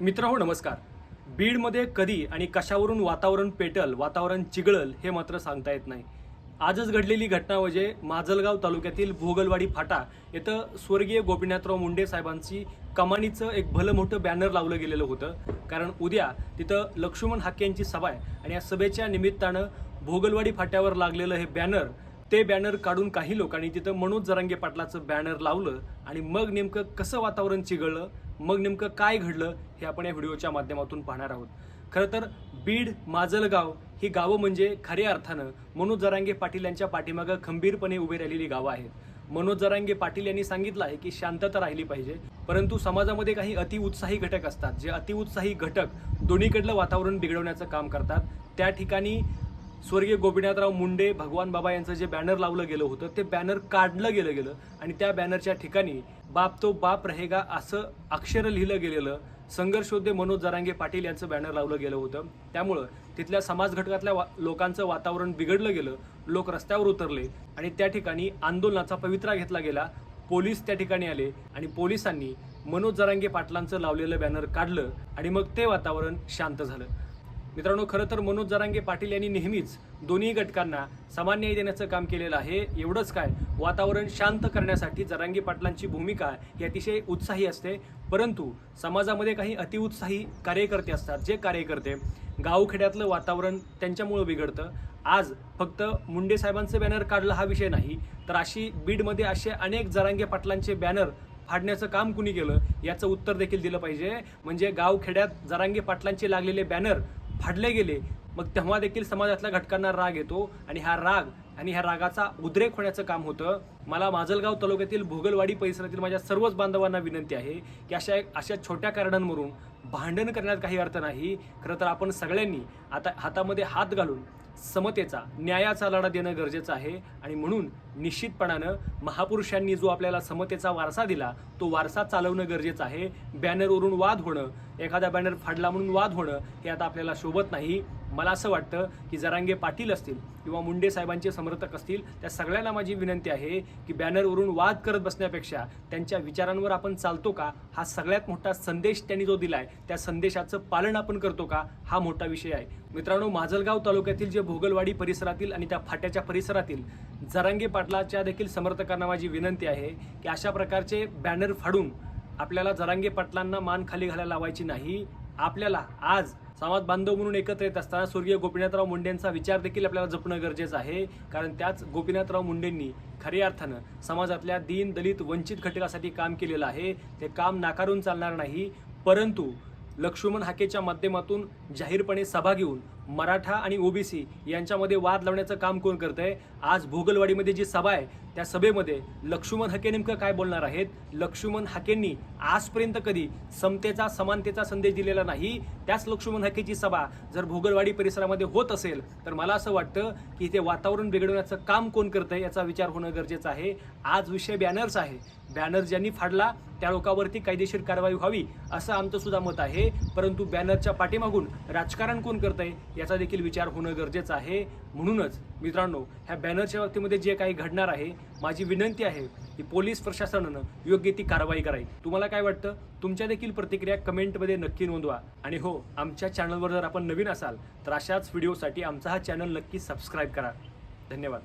मित्र हो नमस्कार. बीडमध्ये कधी आणि कशावरून वातावरण पेटल वातावरण चिघळल हे मात्र सांगता येत नाही. आजच घडलेली घटना म्हणजे माजलगाव तालुक्यातील भोगलवाडी फाटा इथं स्वर्गीय गोपीनाथराव मुंडे साहेबांची कमानीचं एक भलं मोठं बॅनर लावलं गेलेलं होतं. कारण उद्या तिथं लक्ष्मण हाके यांची सभा आहे आणि या सभेच्या निमित्तानं भोगलवाडी फाट्यावर लागलेलं हे बॅनर ते बॅनर काढून काही लोकांनी तिथं मनोज जरांगे पाटलाचं बॅनर लावलं आणि मग नेमकं कसं वातावरण चिघळलं? मग नेमकं काय घडलं हे आपण या व्हिडिओच्या माध्यमातून पाहणार आहोत. खरं तर बीड माजलगाव ही गावं म्हणजे खऱ्या अर्थानं मनोज जरांगे पाटील यांच्या पाठीमागं खंबीरपणे उभी राहिलेली गावं आहेत. मनोज जरांगे पाटील यांनी सांगितलं आहे की शांतता राहिली पाहिजे परंतु समाजामध्ये काही अतिउत्साही घटक असतात. जे अतिउत्साही घटक दोन्हीकडलं वातावरण बिघडवण्याचं काम करतात. त्या ठिकाणी स्वर्गीय गोपीनाथराव मुंडे भगवान बाबा यांचं जे बॅनर लावलं गेलं होतं ते बॅनर काढलं गेलं गेलं. आणि त्या बॅनरच्या ठिकाणी बाप तो बाप रहेगा असं अक्षर लिहिलं गेलेलं संघर्षोद्धे मनोज जरांगे पाटील यांचं बॅनर लावलं गेलं होतं. त्यामुळं तिथल्या समाज घटकातल्या वा लोकांचं वातावरण बिघडलं गेलं लोक रस्त्यावर उतरले आणि त्या ठिकाणी आंदोलनाचा पवित्रा घेतला गेला. पोलीस त्या ठिकाणी आले आणि पोलिसांनी मनोज जरांगे पाटलांचं लावलेलं बॅनर काढलं आणि मग ते वातावरण शांत झालं. मित्रांनो खरं तर मनोज जरांगे पाटील यांनी नेहमीच दोन्ही घटकांना समान न्याय देण्याचं काम केलेलं आहे. एवढंच काय वातावरण शांत करण्यासाठी जरांगे पाटलांची भूमिका ही अतिशय उत्साही असते. परंतु समाजामध्ये काही अतिउत्साही कार्यकर्ते असतात जे कार्यकर्ते गावखेड्यातलं वातावरण त्यांच्यामुळं बिघडतं. आज फक्त मुंडे साहेबांचं बॅनर काढलं हा विषय नाही तर अशी बीडमध्ये असे अनेक जरांगे पाटलांचे बॅनर फाडण्याचं काम कुणी केलं याचं उत्तर देखील दिलं पाहिजे. म्हणजे गावखेड्यात जरांगे पाटलांचे लागलेले बॅनर फाडले गेले मग तेव्हा देखील समाजातल्या घटकांना राग येतो आणि हा राग आणि ह्या रागाचा उद्रेक होण्याचं काम होतं. मला माजलगाव तालुक्यातील भोगलवाडी परिसरातील माझ्या सर्वच बांधवांना विनंती आहे की अशा अशा छोट्या कारणांवरून भांडण करण्यात काही अर्थ नाही. खरं तर आपण सगळ्यांनी आता हातामध्ये हात घालून समतेचा न्यायाचा लढा देणं गरजेचं आहे आणि म्हणून निश्चितपणानं महापुरुषांनी जो आपल्याला समतेचा वारसा दिला तो वारसा चालवणं गरजेचं आहे. बॅनरवरून वाद होणं एखादा बॅनर फाडला म्हणून वाद होणं हे आता आपल्याला शोभत नाही. मला असं वाटतं की जरांगे पाटील असतील किंवा मुंडे साहेबांचे समर्थक असतील त्या सगळ्यांना माझी विनंती आहे की बॅनरवरून वाद करत बसण्यापेक्षा त्यांच्या विचारांवर आपण चालतो का? हा सगळ्यात मोठा संदेश त्यांनी जो दिला आहे त्या संदेशाचं पालन आपण करतो का? हा मोठा विषय आहे. मित्रांनो माजलगाव तालुक्यातील जे भोगलवाडी परिसरातील आणि त्या फाट्याच्या परिसरातील जरांगे पाटलाच्या देखील समर्थकांना माझी विनंती आहे की अशा प्रकारचे बॅनर फाडून आपल्याला जरांगे पाटलांना मान खाली घालायला लावायची नाही. आपल्याला आज समाज बांधव म्हणून एकत्र येत असताना स्वर्गीय गोपीनाथराव मुंडेंचा विचार देखील आपल्याला जपणं गरजेचं आहे. कारण त्याच गोपीनाथराव मुंडेंनी खऱ्या अर्थानं समाजातल्या दीन दलित वंचित घटकासाठी काम केलेलं आहे. ते काम नाकारून चालणार नाही. परंतु लक्ष्मण हाकेच्या माध्यमातून जाहीरपणे सभा घेऊन मराठा आणि ओबीसी यांच्यामध्ये वाद लावण्याचं काम कोण करतंय? आज भोगलवाडीमध्ये जी सभा आहे त्या सभेमध्ये लक्ष्मण हके नेमकं काय बोलणार आहेत? लक्ष्मण हकेंनी आजपर्यंत कधी समतेचा समानतेचा संदेश दिलेला नाही. त्याच लक्ष्मण हकेची सभा जर भोगलवाडी परिसरामध्ये होत असेल तर मला असं वाटतं की इथे वातावरण बिघडवण्याचं काम कोण करतंय याचा विचार होणं गरजेचं आहे. आज विषय बॅनर्स आहे. बॅनर ज्यांनी फाडला त्या लोकांवरती कायदेशीर कारवाई व्हावी असं आमचं सुद्धा मत आहे. परंतु बॅनरच्या पाठीमागून राजकारण कोण करतंय याचा देखील विचार होणं गरजेचं आहे. म्हणूनच मित्रांनो ह्या बॅनरच्या बाबतीमध्ये जे काही घडणार आहे माझी विनंती आहे की पोलीस प्रशासनानं योग्य ती कारवाई करावी. तुम्हाला काय वाटतं? तुमच्या देखील प्रतिक्रिया कमेंटमध्ये नक्की नोंदवा. आणि हो आमच्या चॅनलवर जर आपण नवीन असाल तर अशाच व्हिडिओसाठी आमचा हा चॅनल नक्की सबस्क्राईब करा. धन्यवाद.